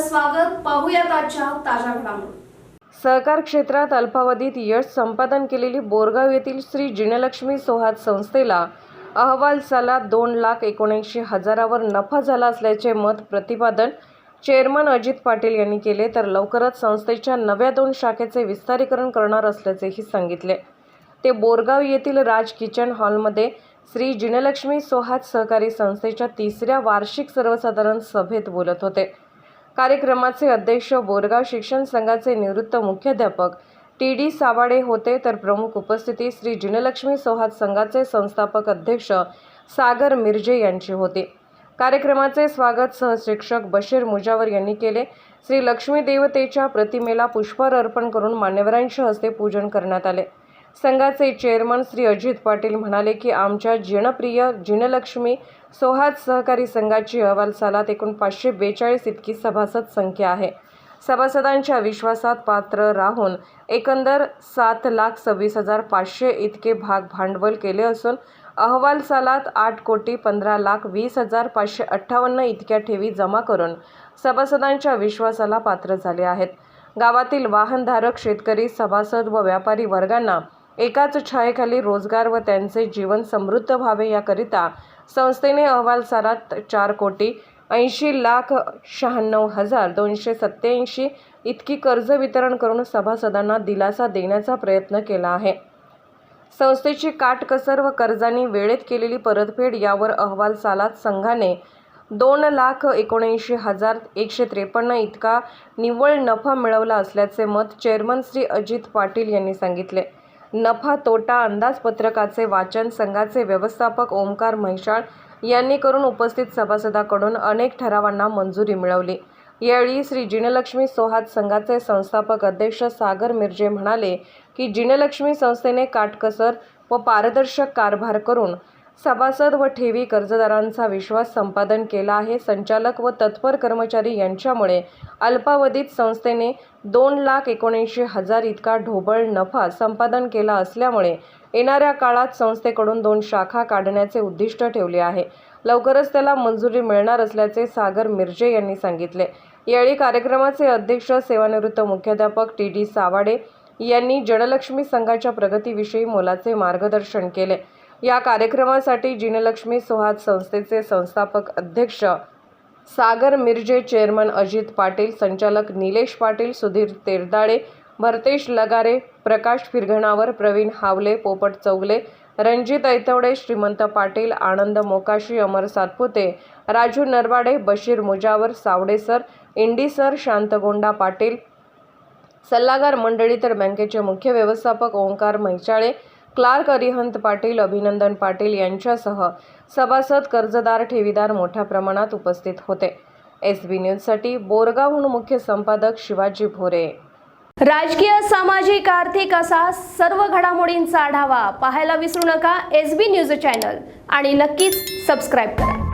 स्वागत पाहूयात आजच्या ताज्या घडामोडी. सहकार क्षेत्रात अल्पावधीत यश संपादन केलेली बोरगाव येथील श्री जिनलक्ष्मी सोहात संस्थेला अहवाल साला दोन लाख एकोणऐंशी हजारावर नफा झाला असल्याचे मत प्रतिपादन चेअरमन अजित पाटील यांनी केले तर लवकरच संस्थेच्या नव्या दोन शाखेचे विस्तारीकरण करणार असल्याचेही सांगितले. ते बोरगाव येथील राज किचन हॉलमध्ये श्री जिनलक्ष्मी सोहात सहकारी संस्थेच्या तिसऱ्या वार्षिक सर्वसाधारण सभेत बोलत होते. कार्यक्रमाचे अध्यक्ष बोरगाव शिक्षण संघाचे निवृत्त मुख्याध्यापक टी डी सावाडे होते तर प्रमुख उपस्थिती श्री जिनलक्ष्मी सौहार्द संघाचे संस्थापक अध्यक्ष सागर मिरजे यांची होती. कार्यक्रमाचे स्वागत सहशिक्षक बशीर मुजावर यांनी केले. श्री लक्ष्मी देवतेच्या प्रतिमेला पुष्पहार अर्पण करून मान्यवरांच्या हस्ते पूजन करण्यात आले. संघाचे चेअरमन श्री अजित पाटील म्हणाले की आमच्या जिनप्रिय जिनलक्ष्मी सोहात सहकारी संघाची अहवाल सालात एकूण पाचशे बेचाळीस इतकी सभासद संख्या आहे. सभासदांच्या विश्वासात पात्र राहून एकंदर सात लाख सव्वीस हजार पाचशे इतके भाग भांडवल केले असून अहवाल सालात आठ कोटी पंधरा लाख वीस हजार पाचशे अठ्ठावन्न इतक्या ठेवी जमा करून सभासदांच्या विश्वासाला पात्र झाले आहेत. गावातील वाहनधारक शेतकरी सभासद व व्यापारी वर्गांना एकाच छायेखाली रोजगार व त्यांचे जीवन समृद्ध व्हावे याकरिता संस्थेने अहवाल सालात चार कोटी ऐंशी लाख शहाण्णव हजार दोनशे सत्याऐंशी इतकी कर्ज वितरण करून सभासदांना दिलासा देण्याचा प्रयत्न केला आहे. संस्थेची काटकसर व कर्जानी वेळेत केलेली परतफेड यावर अहवाल सालात संघाने दोन लाख एकोणऐंशी हजार एकशे त्रेपन्न इतका निव्वळ नफा मिळवला असल्याचे मत चेअरमन श्री अजित पाटील यांनी सांगितले. नफा तोटा अंदाजपत्रकाचे वाचन संघाचे व्यवस्थापक ओमकार म्हैसाळ यांनी करून उपस्थित सभासदाकडून अनेक ठरावांना मंजुरी मिळवली. यावेळी श्री जिनलक्ष्मी सोहात संघाचे संस्थापक अध्यक्ष सागर मिर्जे म्हणाले की जिनलक्ष्मी संस्थेने काटकसर व पारदर्शक कारभार करून सभासद व ठेवी कर्जदारांचा विश्वास संपादन केला आहे. संचालक व तत्पर कर्मचारी यांच्यामुळे अल्पावधीत संस्थेने दोन लाख एकोणऐंशी हजार इतका ढोबळ नफा संपादन केला असल्यामुळे येणाऱ्या काळात संस्थेकडून दोन शाखा काढण्याचे उद्दिष्ट ठेवले आहे. लवकरच त्याला मंजुरी मिळणार असल्याचे सागर मिर्जे यांनी सांगितले. यावेळी कार्यक्रमाचे अध्यक्ष सेवानिवृत्त मुख्याध्यापक टी डी सावाडे यांनी जनलक्ष्मी संघाच्या प्रगतीविषयी मोलाचे मार्गदर्शन केले. या कार्यक्रमासाठी जिनलक्ष्मी सौहार्द संस्थेचे संस्थापक अध्यक्ष सागर मिरजे चेअरमन अजित पाटील संचालक निलेश पाटील सुधीर तेरदाळे भरतेश लगारे प्रकाश फिरघणावर प्रवीण हावले पोपट चौगले रणजित ऐतवडे श्रीमंत पाटील आनंद मोकाशी अमर सातपुते राजू नरवाडे बशीर मुजावर सावडे सर इंडी सर शांतगोंडा पाटील सल्लागार मंडळी तर बँकेचे मुख्य व्यवस्थापक ओंकार मैचाळे क्लार्क अरिहंत पाटील अभिनंदन पाटील यांच्यासह सभासद कर्जदार ठेवीदार मोठ्या प्रमाणात उपस्थित होते. एस बी न्यूजसाठी बोरगावहून मुख्य संपादक शिवाजी भोरे. राजकीय सामाजिक आर्थिक असा सर्व घडामोडींचा आढावा पाहायला विसरू नका एस बी न्यूज चॅनल आणि नक्कीच सबस्क्राईब करा.